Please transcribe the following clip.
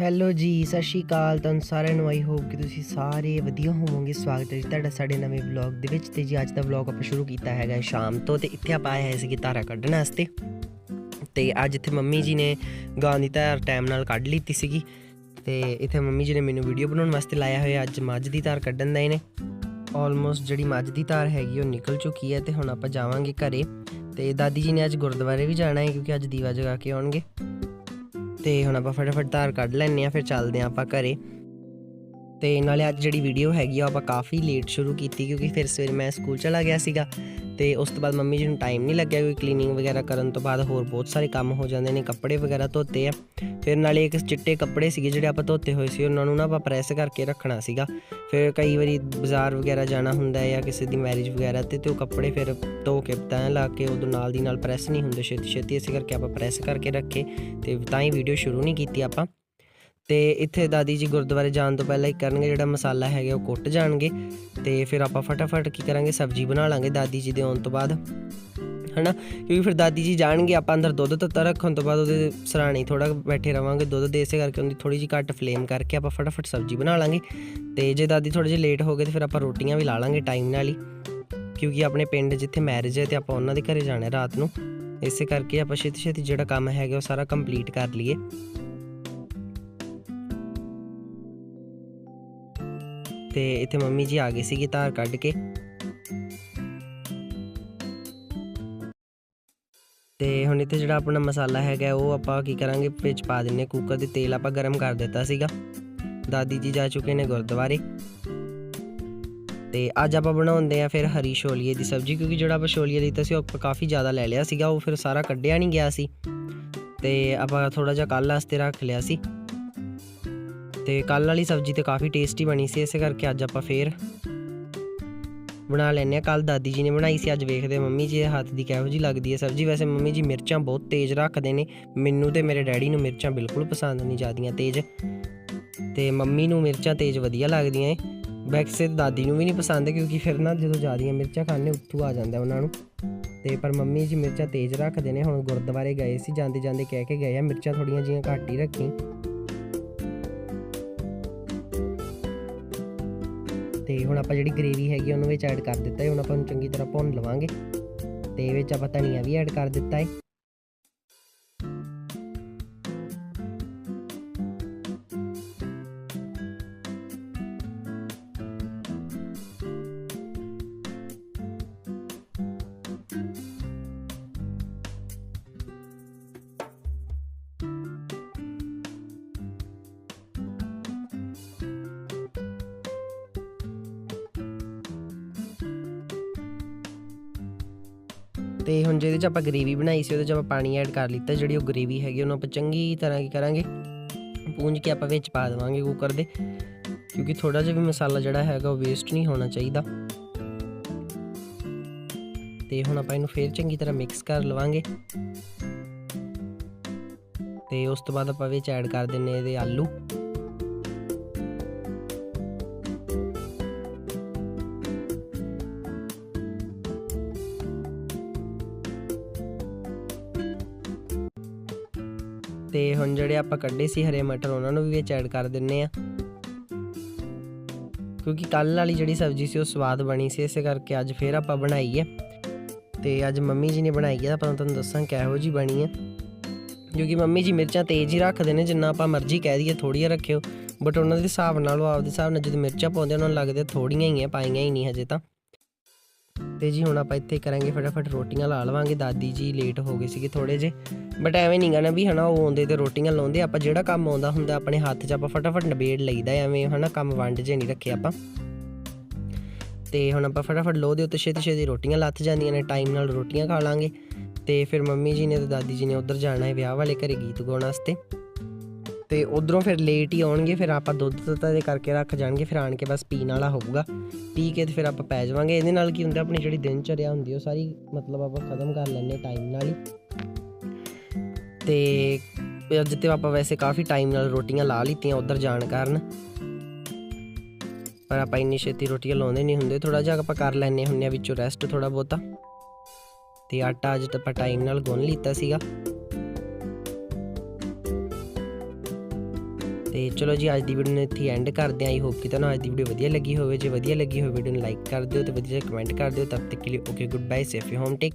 Hello ਜੀ, ਸਤਿ ਸ਼੍ਰੀ ਅਕਾਲ। ਤੁਹਾਨੂੰ ਸਾਰਿਆਂ ਨੂੰ ਆਈ ਹੋਪ ਕਿ ਤੁਸੀਂ ਸਾਰੇ ਵਧੀਆ ਹੋਵੋਗੇ। ਸਵਾਗਤ ਹੈ ਜੀ ਤੁਹਾਡਾ ਸਾਡੇ ਨਵੇਂ ਵਲੌਗ ਦੇ ਵਿੱਚ। ਤੇ ਜੀ, ਅੱਜ ਦਾ ਵਲੌਗ ਆਪਾਂ ਸ਼ੁਰੂ ਕੀਤਾ ਹੈਗਾ ਸ਼ਾਮ ਤੋਂ। ਤੇ ਇੱਥੇ ਆਪਾਂ ਆਏ ਹੋਏ ਸੀਗੇ ਧਾਰਾ ਕੱਢਣ ਵਾਸਤੇ। ਤੇ ਅੱਜ ਇੱਥੇ ਮੰਮੀ ਜੀ ਨੇ ਗਾਂ ਦੀ ਧਾਰ ਟਾਈਮ ਨਾਲ ਕੱਢ ਲਈਤੀ ਸੀਗੀ। ਤੇ ਇੱਥੇ ਮੰਮੀ ਜੀ ਨੇ ਮੈਨੂੰ ਵੀਡੀਓ ਬਣਾਉਣ ਵਾਸਤੇ ਲਾਇਆ ਹੋਇਆ। ਅੱਜ ਮੱਝ ਦੀ ਧਾਰ ਕੱਢਣ ਦਾ ਇਹਨੇ। ਆਲਮੋਸਟ ਜਿਹੜੀ ਮੱਝ ਦੀ ਧਾਰ ਹੈਗੀ, ਉਹ ਨਿਕਲ ਚੁੱਕੀ ਹੈ। ਤੇ ਹੁਣ ਆਪਾਂ ਜਾਵਾਂਗੇ ਘਰੇ। ਤੇ ਦਾਦੀ ਜੀ ਨੇ ਅੱਜ ਗੁਰਦੁਆਰੇ ਵੀ ਜਾਣਾ ਹੈ, ਕਿਉਂਕਿ ਅੱਜ ਦੀਵਾ ਜਗਾ ਕੇ ਆਉਣਗੇ। ਤੇ ਹੁਣ ਆਪਾਂ ਫਟਾਫਟ ਧਾਰ ਕੱਢ ਲੈਣੇ ਆ ਫਿਰ ਚੱਲਦੇ ਆ ਆਪਾਂ ਘਰੇ। ਤੇ ਨਾਲੇ ਅੱਜ ਜਿਹੜੀ ਵੀਡੀਓ ਹੈਗੀ ਆ, ਉਹ ਆਪਾਂ ਕਾਫੀ ਲੇਟ ਸ਼ੁਰੂ ਕੀਤੀ ਕਿਉਂਕਿ ਫਿਰ ਸਵੇਰ ਮੈਂ ਸਕੂਲ ਚਲਾ ਗਿਆ ਸੀਗਾ ਤੇ ਉਸ ਤੋਂ ਬਾਅਦ ਮੰਮੀ ਜੀ ਨੂੰ ਟਾਈਮ ਨਹੀਂ ਲੱਗਿਆ ਕੋਈ ਕਲੀਨਿੰਗ ਵਗੈਰਾ ਕਰਨ ਤੋਂ ਬਾਅਦ ਹੋਰ ਬਹੁਤ ਸਾਰੇ ਕੰਮ ਹੋ ਜਾਂਦੇ ਨੇ, ਕੱਪੜੇ ਵਗੈਰਾ ਧੋਤੇ ਆ। ਫਿਰ ਨਾਲੇ ਇੱਕ ਚਿੱਟੇ ਕੱਪੜੇ ਸੀਗੇ ਜਿਹੜੇ ਆਪਾਂ ਧੋਤੇ ਹੋਏ ਸੀ, ਉਹਨਾਂ ਨੂੰ ਨਾ ਆਪਾਂ ਪ੍ਰੈਸ ਕਰਕੇ ਰੱਖਣਾ ਸੀਗਾ। ਫਿਰ ਕਈ ਵਾਰੀ ਬਾਜ਼ਾਰ ਵਗੈਰਾ ਜਾਣਾ ਹੁੰਦਾ ਹੈ ਜਾਂ ਕਿਸੇ ਦੀ ਮੈਰਿਜ ਵਗੈਰਾ ਤੇ ਤੇ ਉਹ ਕੱਪੜੇ ਫਿਰ ਧੋ ਕੇ ਤਾਂ ਲਾ ਕੇ ਉਦੋਂ ਨਾਲ ਦੀ ਨਾਲ ਪ੍ਰੈਸ ਨਹੀਂ ਹੁੰਦੇ ਛੇਤੀ ਛੇਤੀ ਇਸੇ ਕਰਕੇ ਆਪਾਂ ਪ੍ਰੈਸ ਕਰਕੇ ਰੱਖੇ ਤੇ ਤਾਂ ਹੀ ਵੀਡੀਓ ਸ਼ੁਰੂ ਨਹੀਂ ਕੀਤੀ ਆਪਾਂ। ਤੇ ਇੱਥੇ ਦਾਦੀ ਜੀ ਗੁਰਦੁਆਰੇ ਜਾਣ ਤੋਂ ਪਹਿਲਾਂ ਹੀ ਕਰਨਗੇ, ਜਿਹੜਾ ਮਸਾਲਾ ਹੈਗਾ ਉਹ ਕੁੱਟ ਜਾਣਗੇ। ਤੇ ਫਿਰ ਆਪਾਂ ਫਟਾਫਟ ਕੀ ਕਰਾਂਗੇ, ਸਬਜ਼ੀ ਬਣਾ ਲਾਂਗੇ ਦਾਦੀ ਜੀ ਦੇ ਆਉਣ ਤੋਂ ਬਾਅਦ। ਹਨਾ? ਕਿਉਂਕਿ ਫਿਰ ਦਾਦੀ ਜੀ ਜਾਣਗੇ, ਆਪਾਂ ਅੰਦਰ ਦੁੱਧ ਤੱਤਾ ਰੱਖਣ ਤੋਂ ਬਾਅਦ ਉਹਦੇ ਸਰਾਣੇ ਥੋੜਾ ਬੈਠੇ ਰਵਾਂਗੇ ਦੁੱਧ ਦੇ ਇਸੇ ਕਰਕੇ ਉਹਦੀ ਥੋੜੀ ਜਿਹੀ ਘੱਟ ਫਲੇਮ ਕਰਕੇ ਆਪਾਂ ਫਟਾਫਟ ਸਬਜ਼ੀ ਬਣਾ ਲਾਂਗੇ। ਤੇ ਜੇ ਦਾਦੀ ਥੋੜੇ ਜਿਹੇ ਲੇਟ ਹੋ ਗਏ ਤੇ ਫਿਰ ਆਪਾਂ ਰੋਟੀਆਂ ਵੀ ਲਾ ਲਾਂਗੇ ਟਾਈਮ ਨਾਲ ਹੀ। ਕਿਉਂਕਿ ਆਪਣੇ ਪਿੰਡ ਜਿੱਥੇ ਮੈਰਿਜ ਹੈ ਤੇ ਆਪਾਂ ਉਹਨਾਂ ਦੇ ਘਰੇ ਜਾਣਾ ਰਾਤ ਨੂੰ। ਇਸੇ ਕਰਕੇ ਆਪਾਂ ਛੇਤੀ ਛੇਤੀ ਜਿਹੜਾ ਕੰਮ ਹੈਗਾ ਉਹ ਸਾਰਾ ਕੰਪਲੀਟ ਕਰ ਲਈਏ। ਤੇ ਇੱਥੇ ਮੰਮੀ ਜੀ ਆ ਗਏ ਸੀਗੇ ਧਾਰ ਕੱਢ ਕੇ। ਤੇ ਹੁਣ ਇੱਥੇ ਜਿਹੜਾ ਆਪਣਾ ਮਸਾਲਾ ਹੈਗਾ, ਉਹ ਆਪਾਂ ਕੀ ਕਰਾਂਗੇ, ਵਿੱਚ ਪਾ ਦਿੰਨੇ ਕੁੱਕਰ ਦੇ ਤੇਲ ਆਪਾਂ ਗਰਮ ਕਰ ਦਿੱਤਾ ਸੀਗਾ। ਦਾਦੀ ਜੀ ਜਾ ਚੁੱਕੇ ਨੇ ਗੁਰਦੁਆਰੇ। ਤੇ ਅੱਜ ਆਪਾਂ ਬਣਾਉਂਦੇ ਆ ਫਿਰ ਹਰੀ ਛੋਲੀਏ ਦੀ ਸਬਜ਼ੀ, ਕਿਉਂਕਿ ਜਿਹੜਾ ਆਪਾਂ ਛੋਲੀਏ ਲਿੱਤਾ ਸੀ ਉਹ ਆਪਾਂ ਕਾਫੀ ਜ਼ਿਆਦਾ ਲੈ ਲਿਆ ਸੀਗਾ, ਉਹ ਫਿਰ ਸਾਰਾ ਕੱਢਿਆ ਨਹੀਂ ਗਿਆ ਸੀ। ਤੇ ਆਪਾਂ ਥੋੜਾ ਜਿਹਾ ਕੱਲ ਵਾਸਤੇ ਰੱਖ ਲਿਆ ਸੀ। ਤੇ ਕੱਲ ਵਾਲੀ ਸਬਜ਼ੀ ਤੇ ਕਾਫੀ ਟੇਸਟੀ ਬਣੀ ਸੀ, ਇਸੇ ਕਰਕੇ ਅੱਜ ਆਪਾਂ ਫੇਰ ਬਣਾ ਲੈਨੇ ਆ ਕੱਲ ਦਾਦੀ ਜੀ ਨੇ ਬਣਾਈ ਸੀ, ਅੱਜ ਵੇਖਦੇ ਮੰਮੀ ਜੀ ਦੇ ਹੱਥ ਦੀ ਕਿਹੋ ਜੀ ਲੱਗਦੀ ਹੈ ਸਬਜ਼ੀ। ਵੈਸੇ ਮੰਮੀ ਜੀ ਮਿਰਚਾਂ ਬਹੁਤ ਤੇਜ਼ ਰੱਖਦੇ ਨੇ, ਮੈਨੂੰ ਤੇ ਮੇਰੇ ਡੈਡੀ ਨੂੰ ਮਿਰਚਾਂ ਬਿਲਕੁਲ ਪਸੰਦ ਨਹੀਂ ਜਾਂਦੀਆਂ ਤੇਜ਼। ਤੇ ਮੰਮੀ ਨੂੰ ਮਿਰਚਾਂ ਤੇਜ਼ ਵਧੀਆ ਲੱਗਦੀਆਂ ਏ। ਵੈਸੇ ਦਾਦੀ ਨੂੰ ਵੀ ਨਹੀਂ ਪਸੰਦ, ਕਿਉਂਕਿ ਫਿਰ ਨਾ ਜਦੋਂ ਜ਼ਿਆਦੀਆਂ ਮਿਰਚਾਂ ਖਾਣੇ ਉੱਥੋਂ ਆ ਜਾਂਦਾ ਉਹਨਾਂ ਨੂੰ। ਤੇ ਪਰ ਮੰਮੀ ਜੀ ਮਿਰਚਾਂ ਤੇਜ਼ ਰੱਖਦੇ ਨੇ, ਹੁਣ ਗੁਰਦੁਆਰੇ ਗਏ ਸੀ ਜਾਂਦੇ ਜਾਂਦੇ ਕਹਿ ਕੇ ਗਏ ਆ, ਮਿਰਚਾਂ ਥੋੜੀਆਂ ਜੀਆਂ ਘੱਟ ਹੀ ਰੱਖੀ। ਤੇ ਹੁਣ ਆਪਾਂ ਜਿਹੜੀ ਗ੍ਰੇਵੀ ਹੈਗੀ ਉਹਨੂੰ ਵਿੱਚ ਐਡ ਕਰ ਦਿੱਤਾ ਹੈ। ਹੁਣ ਆਪਾਂ ਨੂੰ ਚੰਗੀ ਤਰ੍ਹਾਂ ਭੁੰਨ ਲਵਾਂਗੇ। ਤੇ ਵਿੱਚ ਆਪਾਂ ਧਨੀਆ ਵੀ ਐਡ ਕਰ ਦਿੱਤਾ ਹੈ। ਤੇ ਹੁਣ ਜਿਹਦੇ ਚ ਆਪਾਂ ਗ੍ਰੇਵੀ ਬਣਾਈ ਸੀ, ਉਹਦੇ ਚ ਆਪਾਂ ਪਾਣੀ ਐਡ ਕਰ ਲਿੱਤਾ, ਜਿਹੜੀ ਉਹ ਗ੍ਰੇਵੀ ਹੈਗੀ, ਉਹਨੂੰ ਆਪਾਂ ਚੰਗੀ ਤਰ੍ਹਾਂ ਕੀ ਕਰਾਂਗੇ? ਪੂੰਝ ਕੇ ਆਪਾਂ ਵਿੱਚ ਪਾ ਦੇਵਾਂਗੇ ਕੁੱਕਰ ਦੇ, ਕਿਉਂਕਿ ਥੋੜਾ ਜਿਹਾ ਵੀ ਮਸਾਲਾ ਜਿਹੜਾ ਹੈਗਾ, ਉਹ ਵੇਸਟ ਨਹੀਂ ਹੋਣਾ ਚਾਹੀਦਾ। ਤੇ ਹੁਣ ਆਪਾਂ ਇਹਨੂੰ ਫੇਰ ਚੰਗੀ ਤਰ੍ਹਾਂ ਮਿਕਸ ਕਰ ਲਵਾਂਗੇ। ਤੇ ਉਸ ਤੋਂ ਬਾਅਦ ਆਪਾਂ ਵਿੱਚ ਐਡ ਕਰ ਦਿੰਨੇ ਇਹਦੇ ਆਲੂ। ਤੇ ਹੁਣ ਜਿਹੜੇ ਆਪਾਂ ਕੱਢੇ ਸੀ ਹਰੇ ਮਟਰ, ਉਹਨਾਂ ਨੂੰ ਵੀ ਵਿੱਚ ਐਡ ਕਰ ਦਿੰਨੇ ਆ। ਕਿਉਂਕਿ ਕੱਲ ਵਾਲੀ ਜਿਹੜੀ ਸਬਜ਼ੀ ਸੀ, ਉਹ ਸਵਾਦ ਬਣੀ ਸੀ, ਇਸੇ ਕਰਕੇ ਅੱਜ ਫੇਰ ਆਪਾਂ ਬਣਾਈ ਹੈ। ਤੇ ਅੱਜ ਮੰਮੀ ਜੀ ਨੇ ਬਣਾਈ ਹੈ, ਆਪਾਂ ਤੁਹਾਨੂੰ ਦੱਸਾਂ ਕਿਹੋ ਜੀ ਬਣੀ ਹੈ। ਕਿਉਂਕਿ ਮੰਮੀ ਜੀ ਮਿਰਚਾਂ ਤੇਜ਼ ਹੀ ਰੱਖਦੇ ਨੇ, ਜਿੰਨਾ ਆਪਾਂ ਮਰਜ਼ੀ ਕਹਿ ਦਈਏ ਥੋੜੀਆਂ ਰੱਖਿਓ। ਬਟ ਉਹਨਾਂ ਦੇ ਹਿਸਾਬ ਨਾਲ, ਉਹ ਆਪਦੇ ਹਿਸਾਬ ਨਾਲ ਜਦੋਂ ਮਿਰਚਾਂ ਪਾਉਂਦੇ ਉਹਨਾਂ ਨੂੰ ਲੱਗਦੇ ਥੋੜੀਆਂ ਹੀ ਆ, ਪਾਈਆਂ ਹੀ ਨਹੀਂ ਹਜੇ ਤਾਂ। ਤੇ ਜੀ ਹੁਣ ਆਪਾਂ ਇੱਥੇ ਕਰਾਂਗੇ ਫਟਾਫਟ ਰੋਟੀਆਂ ਲਾ ਲਵਾਂਗੇ। ਦਾਦੀ ਜੀ ਲੇਟ ਹੋ ਗਏ ਸੀਗੇ ਥੋੜੇ ਜੇ ਬਟ ਐਵੇਂ ਨਹੀਂ ਗਾਣਾ ਨਾ ਵੀ ਹਨਾ ਉਹ ਆਉਂਦੇ ਤੇ ਰੋਟੀਆਂ ਲਾਉਂਦੇ। ਆਪਾਂ ਜਿਹੜਾ ਕੰਮ ਆਉਂਦਾ ਹੁੰਦਾ ਆਪਣੇ ਹੱਥ 'ਚ ਆਪਾਂ ਫਟਾਫਟ ਨਿਬੇੜ ਲਈਦਾ। ਐਵੇਂ ਹਨਾ ਕੰਮ ਵੰਡ ਜੇ ਨਹੀਂ ਰੱਖੇ ਆਪਾਂ। ਤੇ ਹੁਣ ਆਪਾਂ ਫਟਾਫਟ ਲੋਹ ਦੇ ਉੱਤੇ ਛੇਤੀ ਛੇਤੀ ਰੋਟੀਆਂ ਲੱਥ ਜਾਂਦੀਆਂ ਨੇ। ਟਾਈਮ ਨਾਲ ਰੋਟੀਆਂ ਖਾ ਲਾਂਗੇ। ਤੇ ਫਿਰ ਮੰਮੀ ਜੀ ਨੇ ਤੇ ਦਾਦੀ ਜੀ ਨੇ ਉੱਧਰ ਜਾਣਾ ਹੈ ਵਿਆਹ ਵਾਲੇ ਘਰੇ ਗੀਤ ਗਾਉਣ ਵਾਸਤੇ। ਤੇ ਉਧਰੋਂ ਫਿਰ ਲੇਟ ਹੀ ਆਉਣਗੇ, ਫਿਰ ਆਪਾਂ ਦੁੱਧ ਤੱਤਾ ਦੇ ਕਰਕੇ ਰੱਖ ਜਾਣਗੇ, ਫਿਰ ਆਣ ਕੇ ਬਸ ਪੀਣ ਵਾਲਾ ਹੋਊਗਾ। ਪੀ ਕੇ ਤੇ ਫਿਰ ਆਪਾਂ ਪੈ ਜਾਵਾਂਗੇ। ਇਹਦੇ ਨਾਲ ਕੀ ਹੁੰਦਾ, ਆਪਣੀ ਜਿਹੜੀ ਦਿਨ ਚਰਿਆ ਹੁੰਦੀ ਉਹ ਸਾਰੀ ਮਤਲਬ ਆਪਾਂ ਖਤਮ ਕਰ ਲੈਂਦੇ ਟਾਈਮ ਨਾਲ ਹੀ। ਤੇ ਅੱਜ ਤੇ ਆਪਾਂ ਵੈਸੇ ਕਾਫੀ ਟਾਈਮ ਨਾਲ ਰੋਟੀਆਂ ਲਾ ਲਿੱਤੀਆਂ ਉਧਰ ਜਾਣ ਕਾਰਨ। ਪਰ ਆਪਾਂ ਇੰਨੀ ਛੇਤੀ ਰੋਟੀਆਂ ਲਾਉਂਦੇ ਨਹੀਂ ਹੁੰਦੇ। ਥੋੜਾ ਜਿਹਾ ਆਪਾਂ ਕਰ ਲੈਨੇ ਹੁੰਨੇ ਆ, ਵਿੱਚੋਂ ਰੈਸਟ ਥੋੜਾ ਬਹੁਤਾ। ਤੇ ਆਟਾ ਅੱਜ ਤਾਂ ਆਪਾਂ ਟਾਈਮ ਨਾਲ ਗੁੰਨ ਲਿੱਤਾ ਸੀਗਾ। ਤੇ ਚਲੋ ਜੀ, ਅੱਜ ਦੀ ਵੀਡੀਓ ਨੂੰ ਇੱਥੇ ਐਂਡ ਕਰਦੇ ਆਂ ਆਈ ਹੋਪ ਕਿ ਤੁਹਾਨੂੰ ਅੱਜ ਦੀ ਵੀਡੀਓ ਵਧੀਆ ਲੱਗੀ ਹੋਵੇ। ਜੇ ਵਧੀਆ ਲੱਗੀ ਹੋਵੇ ਵੀਡੀਓ ਨੂੰ ਲਾਈਕ ਕਰ ਦਿਓ ਤੇ ਵਧੀਆ ਕਮੈਂਟ ਕਰ ਦਿਓ। ਤਦ ਤੱਕ ਕੇ ਲਈ okay good bye safe home take